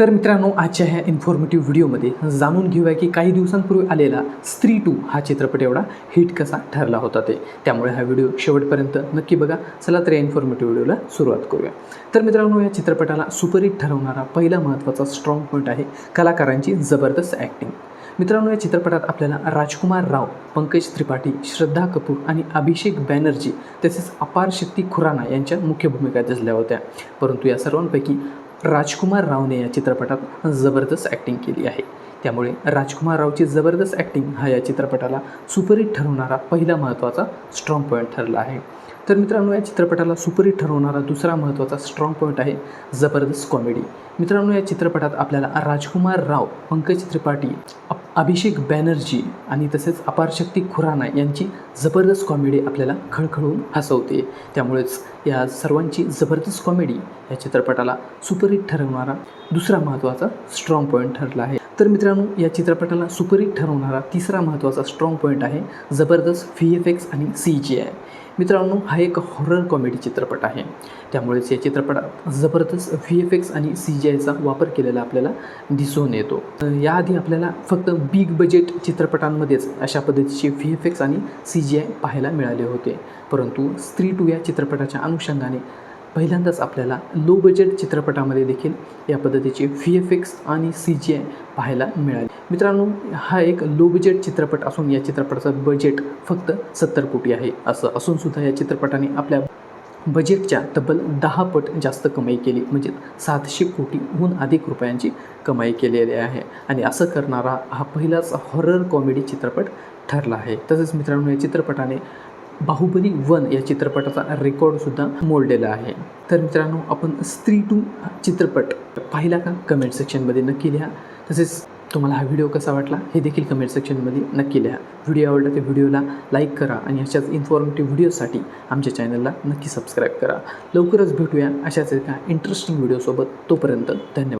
तर मित्रांनो आजच्या ह्या इन्फॉर्मेटिव्ह व्हिडिओमध्ये जाणून घेऊया की काही दिवसांपूर्वी आलेला स्त्री टू हा चित्रपट एवढा हिट कसा ठरला होता ते. त्यामुळे हा व्हिडिओ शेवटपर्यंत नक्की बघा. चला तर या इन्फॉर्मेटिव्ह व्हिडिओला सुरुवात करूया. तर मित्रांनो या चित्रपटाला सुपरहिट ठरवणारा पहिला महत्त्वाचा स्ट्रॉंग पॉईंट आहे कलाकारांची जबरदस्त ॲक्टिंग मित्रांनो या चित्रपटात आपल्याला राजकुमार राव पंकज त्रिपाठी श्रद्धा कपूर आणि अभिषेक बॅनर्जी तसेच अपार शक्ती खुराना यांच्या मुख्य भूमिका दिसल्या होत्या. परंतु या सर्वांपैकी राजकुमार रावने या चित्रपटात जबरदस्त ॲक्टिंग केली आहे. त्यामुळे राजकुमार रावची जबरदस्त ॲक्टिंग हा या चित्रपटाला सुपरहिट ठरवणारा पहिला महत्त्वाचा स्ट्रॉंग पॉईंट ठरला आहे. तर मित्रांनो या चित्रपटाला सुपरहिट ठरवणारा दुसरा महत्त्वाचा स्ट्रॉंग पॉईंट आहे जबरदस्त कॉमेडी मित्रांनो या चित्रपटात आपल्याला राजकुमार राव पंकज त्रिपाठी अभिषेक बॅनर्जी आणि तसेच अपारशक्ती खुराना यांची जबरदस्त कॉमेडी आपल्याला खळखळून हसवते. त्यामुळेच या सर्वांची जबरदस्त कॉमेडी या चित्रपटाला सुपरहिट ठरवणारा दुसरा महत्त्वाचा स्ट्रॉंग पॉईंट ठरला आहे. तर मित्रांनो या चित्रपटाला सुपरहिट ठरवणारा तिसरा महत्त्वाचा स्ट्रॉंग पॉईंट आहे जबरदस्त व्ही एफ एक्स आणि सी जी आय मित्रांनो हा एक हॉरर कॉमेडी चित्रपट आहे. त्यामुळेच या चित्रपटात जबरदस्त व्ही एफ एक्स आणि सी जी आयचा वापर केलेला आपल्याला दिसून येतो. याआधी आपल्याला फक्त बिग बजेट चित्रपटांमध्येच अशा पद्धतीचे व्ही एफ एक्स आणि सी जी आय पाहायला मिळाले होते. परंतु स्त्री टू या चित्रपटाच्या अनुषंगाने पहिल्यांदाच आपल्याला लो बजेट चित्रपटामध्ये देखील या पद्धतीचे व्ही एफ एक्स आणि सी जी आय पाहायला मिळाले. मित्रांनो हा एक लो बजेट चित्रपट असून या चित्रपटाचं बजेट फक्त सत्तर कोटी आहे. असं असूनसुद्धा या चित्रपटाने आपल्या बजेटच्या तब्बल दहा पट जास्त कमाई केली. म्हणजे सातशे कोटीहून अधिक रुपयांची कमाई केलेली आहे. आणि असं करणारा हा पहिलाच हॉरर कॉमेडी चित्रपट ठरला आहे. तसेच मित्रांनो या चित्रपटाने बाहुबली वन या चित्रपटाचा रेकॉर्डसुद्धा मोडलेला आहे. तर मित्रांनो आपण स्त्री टू चित्रपट पाहिला का? कमेंट सेक्शनमध्ये नक्की लिहा. तसेच तुम्हाला हा व्हिडिओ कसा वाटला हे देखील कमेंट सेक्शनमध्ये नक्की लिहा. व्हिडिओ आवडला तर व्हिडिओला लाईक करा आणि अशाच इन्फॉर्मेटिव्ह व्हिडिओसाठी आमच्या चॅनलला नक्की सबस्क्राईब करा. लवकरच भेटूया अशाच एका इंटरेस्टिंग व्हिडिओसोबत तोपर्यंत धन्यवाद.